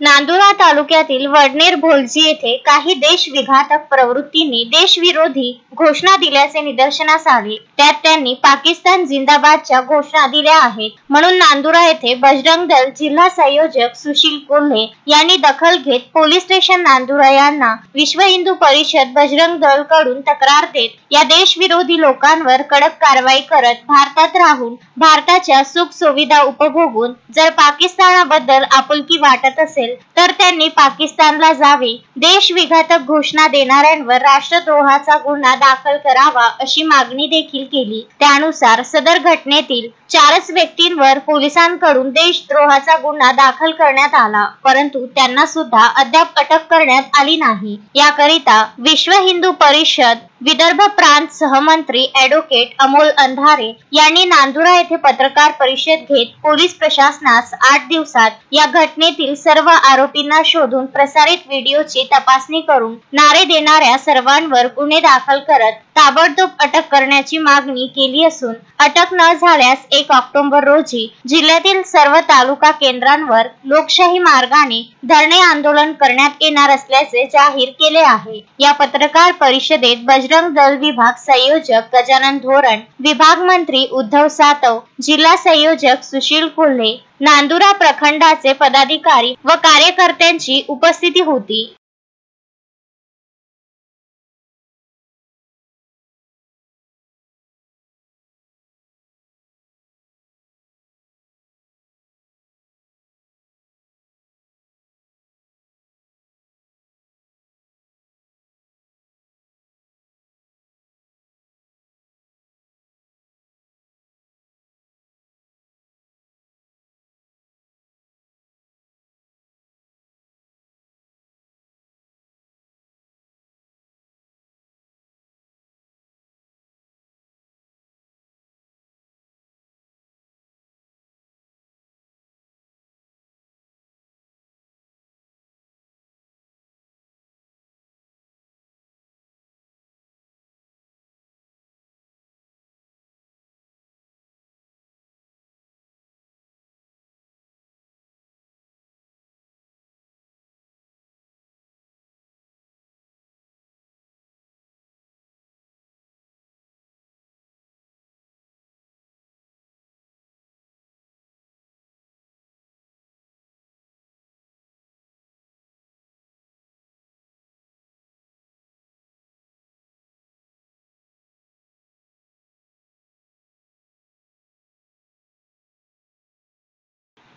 नांदुरा तालुक्यातील वडनेर भोलजी येथे काही देशविघातक प्रवृत्तींनी देशविरोधी घोषणा दिल्याचे निदर्शनास आले. त्यात त्यांनी पाकिस्तान जिंदाबादच्या घोषणा दिल्या आहेत. म्हणून नांदुरा येथे बजरंग दल जिल्हा संयोजक सुशील कोल्हे यांनी दखल घेत पोलीस स्टेशन नांदुरा यांना विश्व हिंदू परिषद बजरंग दलकडून तक्रार देत या देशविरोधी लोकांवर कडक कारवाई करत भारतात राहून भारताच्या सुख सुविधा उपभोगून जर पाकिस्तानाबद्दल आपुलकी वाटत असेल तर त्यांनी पाकिस्तानला जावे. देशविघातक घोषणा देणाऱ्यांवर राष्ट्रद्रोहाचा गुन्हा दाखल करावा अशी मागणी देखील केली. त्यानुसार सदर घटनेतील चारच व्यक्तींवर पोलिसांकडून देशद्रोहाचा गुन्हा दाखल करण्यात आला. परंतु त्यांना सुद्धा अद्याप अटक करण्यात आली नाही. याकरिता विश्व हिंदू परिषद विदर्भ प्रांत सहमंत्री ॲडव्होकेट अमोल अंधारे यांनी नांदुरा येथे पत्रकार परिषद घेत पोलीस प्रशासनास आठ दिवसात या घटनेतील सर्व आरोपींना शोधून प्रसारित व्हिडिओची तपासणी करून नारे देणाऱ्या सर्वांवर गुन्हे दाखल करत ताबडतोब अटक करण्याची मागणी केली असून अटक न झाल्यास एक ऑक्टोबर रोजी जिल्ह्यातील सर्व तालुका केंद्रांवर लोकशाही मार्गाने धरणे आंदोलन करण्यात येणार असल्याचे जाहीर केले आहे. या पत्रकार परिषदेत बज बजरंग दल विभाग संयोजक गजानन धोरण विभाग मंत्री उद्धव सातव जिल्हा संयोजक सुशील कोल्हे नांदुरा प्रखंडाचे पदाधिकारी व कार्यकर्त्यांची उपस्थिती होती.